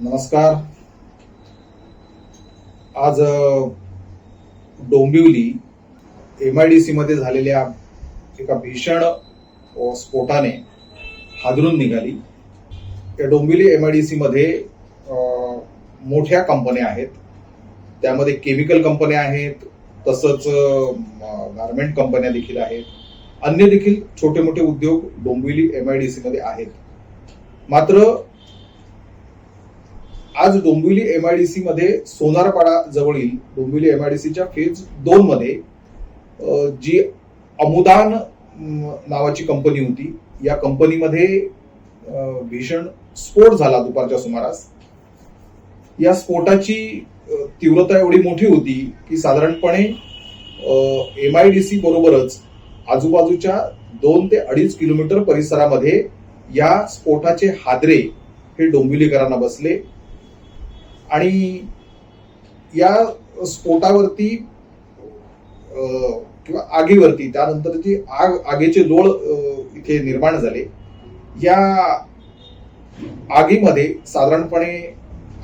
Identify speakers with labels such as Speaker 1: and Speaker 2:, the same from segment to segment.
Speaker 1: नमस्कार. आज Dombivli M I D C मध्ये झालेल्या एका भीषण स्फोटाने हादरून निघाली. या Dombivli M I D C मध्ये मोठ्या कंपन्या आहेत. त्यामध्ये केमिकल कंपन्या आहेत तसंच गारमेंट कंपन्या देखील आहेत. अन्य देखील छोटे मोठे उद्योग Dombivli M I D C मध्ये आहेत. मात्र आज डोंबिवली एमआयडीसी मध्ये सोनारपाडा जवळील डोंबिवली एमआयडीसीच्या फेज दोन मध्ये जी अमुदान नावाची कंपनी होती. या कंपनीमध्ये भीषण स्फोट झाला दुपारच्या सुमारास. या स्फोटाची तीव्रता एवढी मोठी होती की साधारणपणे एमआयडीसी बरोबरच आजूबाजूच्या दोन ते अडीच किलोमीटर परिसरामध्ये या स्फोटाचे हादरे हे डोंबिवलीकरांना बसले. आणि या स्फोटावरती किंवा आगीवरती त्यानंतर जी आग आगीचे लोळ इथे निर्माण झाले या आगीमध्ये साधारणपणे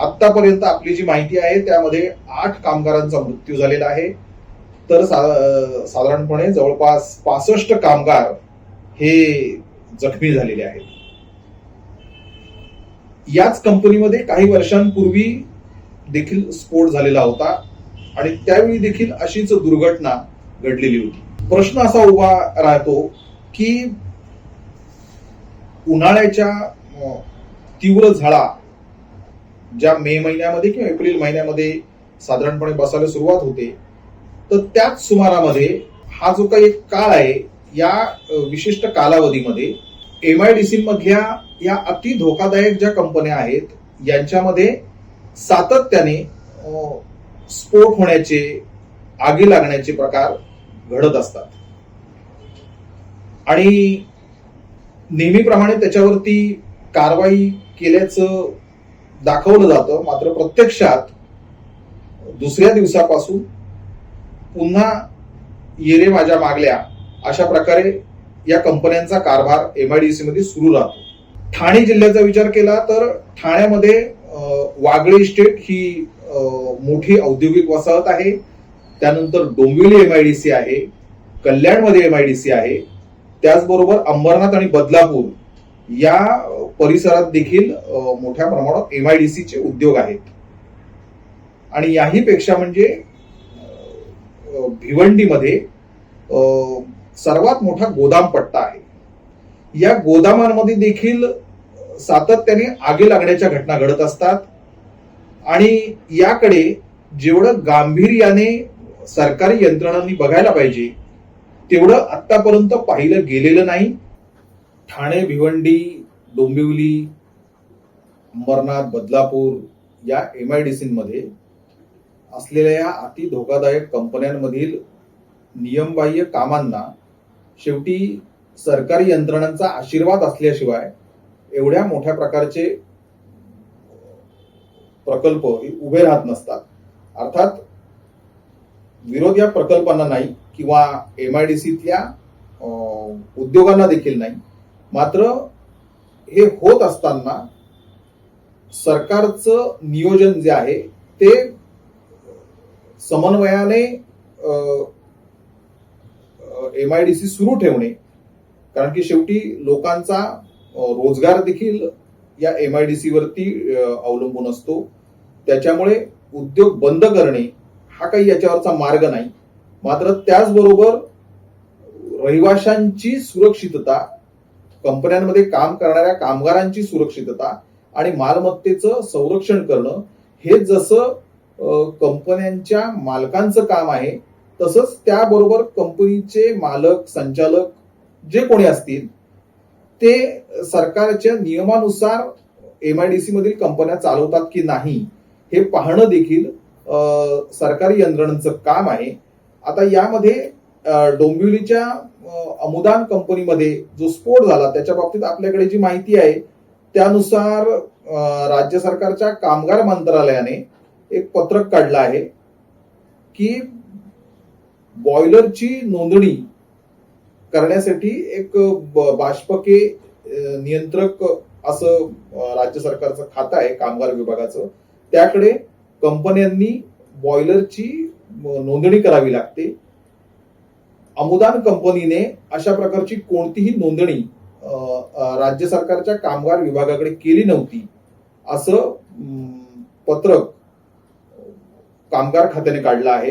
Speaker 1: आतापर्यंत आपली जी माहिती आहे त्यामध्ये आठ कामगारांचा मृत्यू झालेला आहे. तर सा- साधारणपणे जवळपास पासष्ट कामगार हे जखमी झालेले आहेत. याच कंपनीमध्ये काही वर्षांपूर्वी देखील स्फोट झालेला होता आणि त्यावेळी देखील अशीच दुर्घटना घडलेली होती. प्रश्न असा उभा राहतो की उन्हाळ्याच्या तीव्र झळा ज्या मे महिन्यामध्ये किंवा एप्रिल महिन्यामध्ये साधारणपणे बसायला सुरुवात होते तर त्याच सुमारामध्ये हा जो काही एक काळ आहे या विशिष्ट कालावधीमध्ये एम आयडीसी मधल्या या अति धोकादायक ज्या कंपन्या आहेत यांच्यामध्ये सातत्याने स्फोट होण्याचे आगी लागण्याचे प्रकार घडत असतात. आणि नेहमीप्रमाणे त्याच्यावरती कारवाई केल्याचं दाखवलं जातं. मात्र प्रत्यक्षात दुसऱ्या दिवसापासून पुन्हा येरे माझ्या मागल्या अशा प्रकारे या कंपन्यांचा कारभार एमआयडीसी मध्ये सुरू राहतो. ठाणे जिल्ह्याचा विचार केला तर ठाण्यामध्ये वागळे इस्टेट ही मोठी औद्योगिक वसाहत आहे. त्यानंतर डोंबिवली एमआयडीसी आहे कल्याणमध्ये एमआयडीसी आहे. त्याचबरोबर अंबरनाथ आणि बदलापूर या परिसरात देखील मोठ्या प्रमाणात एमआयडीसीचे उद्योग आहेत. आणि याही पेक्षा म्हणजे भिवंडीमध्ये अं, सर्वात मोठा गोदाम पट्टा आहे. या गोदामांमध्ये देखील सातत्याने आगी लागण्याच्या घटना घडत असतात. आणि याकडे जेवढं गांभीर्याने सरकारी यंत्रणांनी बघायला पाहिजे तेवढं आतापर्यंत पाहिलं गेलेलं नाही. ठाणे भिवंडी डोंबिवली अंबरनाथ बदलापूर या एमआयडीसीमध्ये असलेल्या या अति धोकादायक कंपन्यांमधील नियमबाह्य कामांना शेवटी सरकारी यंत्रणांचा आशीर्वाद असल्याशिवाय एवढ्या मोठ्या प्रकारचे प्रकल्प हे उभे राहत नसतात. अर्थात विरोध या प्रकल्पांना नाही किंवा एम आयडीसीतल्या उद्योगांना देखील नाही. मात्र हे होत असताना सरकारचं नियोजन जे आहे ते समन्वयाने एम आयडीसी सुरू ठेवणे. कारण की शेवटी लोकांचा रोजगार देखील या एम आयडीसी वरती अवलंबून असतो. त्याच्यामुळे उद्योग बंद करणे हा काही याच्यावरचा मार्ग नाही. मात्र त्याचबरोबर रहिवाशांची सुरक्षितता कंपन्यांमध्ये काम करणाऱ्या कामगारांची सुरक्षितता आणि मालमत्तेचं संरक्षण करणं हे जसं कंपन्यांच्या मालकांचं काम आहे तसंच त्याबरोबर कंपनीचे मालक संचालक जे कोणी असतील ते सरकारच्या नियमानुसार एमआयडीसी मधील कंपन्या चालवतात की नाही हे पाहणं देखील सरकारी यंत्रणांचं काम आहे. आता यामध्ये डोंबिवलीच्या अमुदान कंपनीमध्ये जो स्फोट झाला त्याच्या बाबतीत आपल्याकडे जी माहिती आहे त्यानुसार राज्य सरकारच्या कामगार मंत्रालयाने एक पत्रक काढलं आहे की बॉयलरची नोंदणी करण्यासाठी एक बाष्पके नियंत्रक असं राज्य सरकारचं खातं आहे कामगार विभागाचं. त्याकडे कंपन्यांनी बॉयलरची नोंदणी करावी लागते. अमुदान कंपनीने अशा प्रकारची कोणतीही नोंदणी राज्य सरकारच्या कामगार विभागाकडे केली नव्हती असं पत्रक कामगार खात्याने काढलं आहे.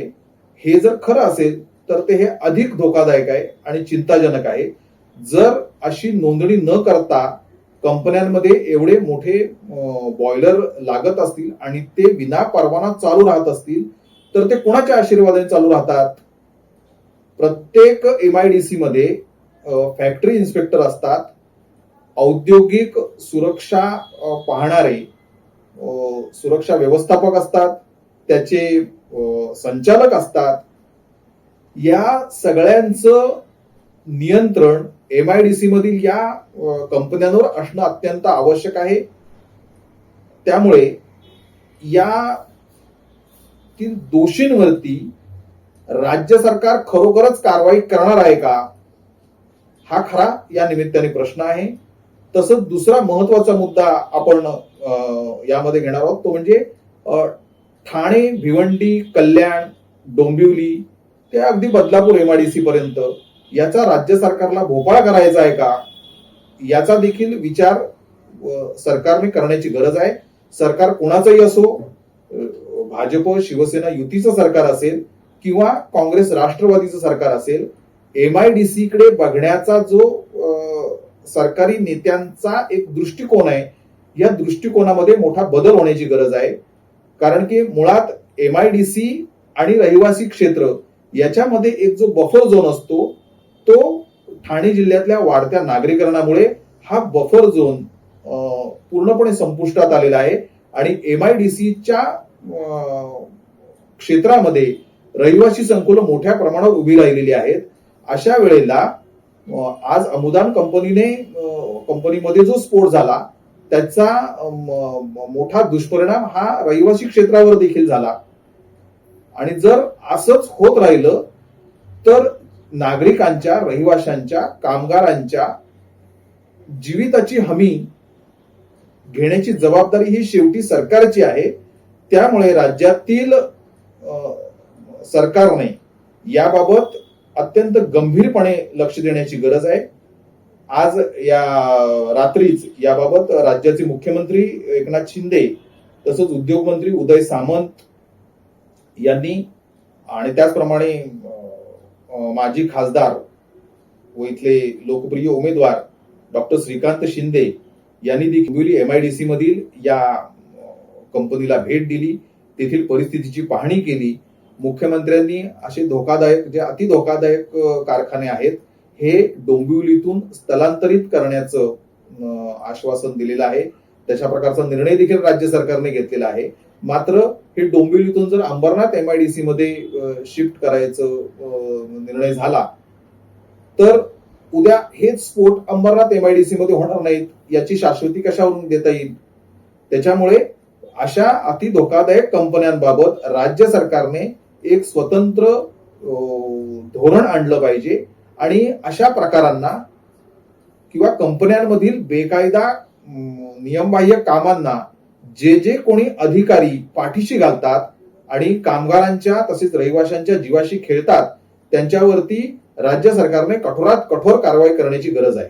Speaker 1: हे जर खरं असेल तर ते हे अधिक धोकादायक आहे आणि चिंताजनक आहे. जर अशी नोंदणी न करता कंपन्यांमध्ये एवढे मोठे बॉयलर लागत असतील आणि ते विना परवाना चालू राहत असतील तर ते कोणाच्या आशीर्वादाने चालू राहतात? प्रत्येक एमआयडीसी मध्ये फॅक्टरी इन्स्पेक्टर असतात. औद्योगिक सुरक्षा पाहणारे सुरक्षा व्यवस्थापक असतात. त्याचे संचालक असतात. या सगळ्यांचं नियंत्रण एम आयडीसी मधील या कंपन्यांवर असणं अत्यंत आवश्यक आहे. त्यामुळे या दोषींवरती राज्य सरकार खरोखरच कारवाई करणार आहे का? हा खरा या निमित्ताने प्रश्न आहे. तसंच दुसरा महत्त्वाचा मुद्दा आपण यामध्ये घेणार आहोत तो म्हणजे ठाणे भिवंडी कल्याण डोंबिवली ते अगदी बदलापूर एमआयडीसी पर्यंत याचा राज्य सरकारला भोपाळ करायचा आहे का? याचा देखील विचार सरकारने करण्याची गरज आहे. सरकार कोणाचंही असो भाजप शिवसेना युतीचं सरकार असेल किंवा काँग्रेस राष्ट्रवादीचं सरकार असेल एमआयडीसी कडे बघण्याचा जो सरकारी नेत्यांचा एक दृष्टिकोन आहे या दृष्टिकोनामध्ये मोठा बदल होण्याची गरज आहे. कारण की मुळात एमआयडीसी आणि रहिवासी क्षेत्र याच्यामध्ये एक जो बफर झोन असतो तो ठाणे जिल्ह्यातल्या वाढत्या नागरीकरणामुळे हा बफर झोन पूर्णपणे संपुष्टात आलेला आहे. आणि एम आय डी सीच्या क्षेत्रामध्ये रहिवासी संकुलं मोठ्या प्रमाणावर उभी राहिलेली आहेत. अशा वेळेला आज अमुदान कंपनीने कंपनीमध्ये जो स्फोट झाला त्याचा मोठा दुष्परिणाम हा रहिवासी क्षेत्रावर देखील झाला. आणि जर असंच होत राहिलं तर नागरिकांच्या रहिवाशांच्या कामगारांच्या जीविताची हमी घेण्याची जबाबदारी ही शेवटी सरकारची आहे. त्यामुळे राज्यातील सरकारने याबाबत अत्यंत गंभीरपणे लक्ष देण्याची गरज आहे. आज या रात्रीच याबाबत राज्याचे मुख्यमंत्री एकनाथ शिंदे तसंच उद्योग मंत्री उदय सामंत यांनी आणि त्याचप्रमाणे माजी खासदार व इथले लोकप्रिय उमेदवार डॉक्टर श्रीकांत शिंदे यांनी देखील एमआयडीसी मधील या कंपनीला भेट दिली. तेथील परिस्थितीची पाहणी केली. मुख्यमंत्र्यांनी असे धोकादायक जे अति धोकादायक कारखाने आहेत हे डोंबिवलीतून स्थलांतरित करण्याचं आश्वासन दिलेलं आहे. तशा प्रकारचा निर्णय देखील राज्य सरकारने घेतलेला आहे. मात्र हे डोंबिवलीतून जर अंबरनाथ एमआयडीसी मध्ये शिफ्ट करायचं निर्णय झाला तर उद्या हेच स्फोट अंबरनाथ एमआयडीसी मध्ये होणार नाहीत याची शाश्वती कशावरून देता येईल? त्याच्यामुळे अशा अति धोकादायक कंपन्यांबाबत राज्य सरकारने एक स्वतंत्र धोरण आणलं पाहिजे आणि अशा प्रकारांना किंवा कंपन्यांमधील बेकायदा नियमबाह्य कामांना जे जे कोणी अधिकारी पाठीशी घालतात आणि कामगारांच्या तसेच रहिवाशांच्या जीवाशी खेळतात त्यांच्यावरती राज्य सरकारने कठोरात कठोर कारवाई करण्याची गरज आहे.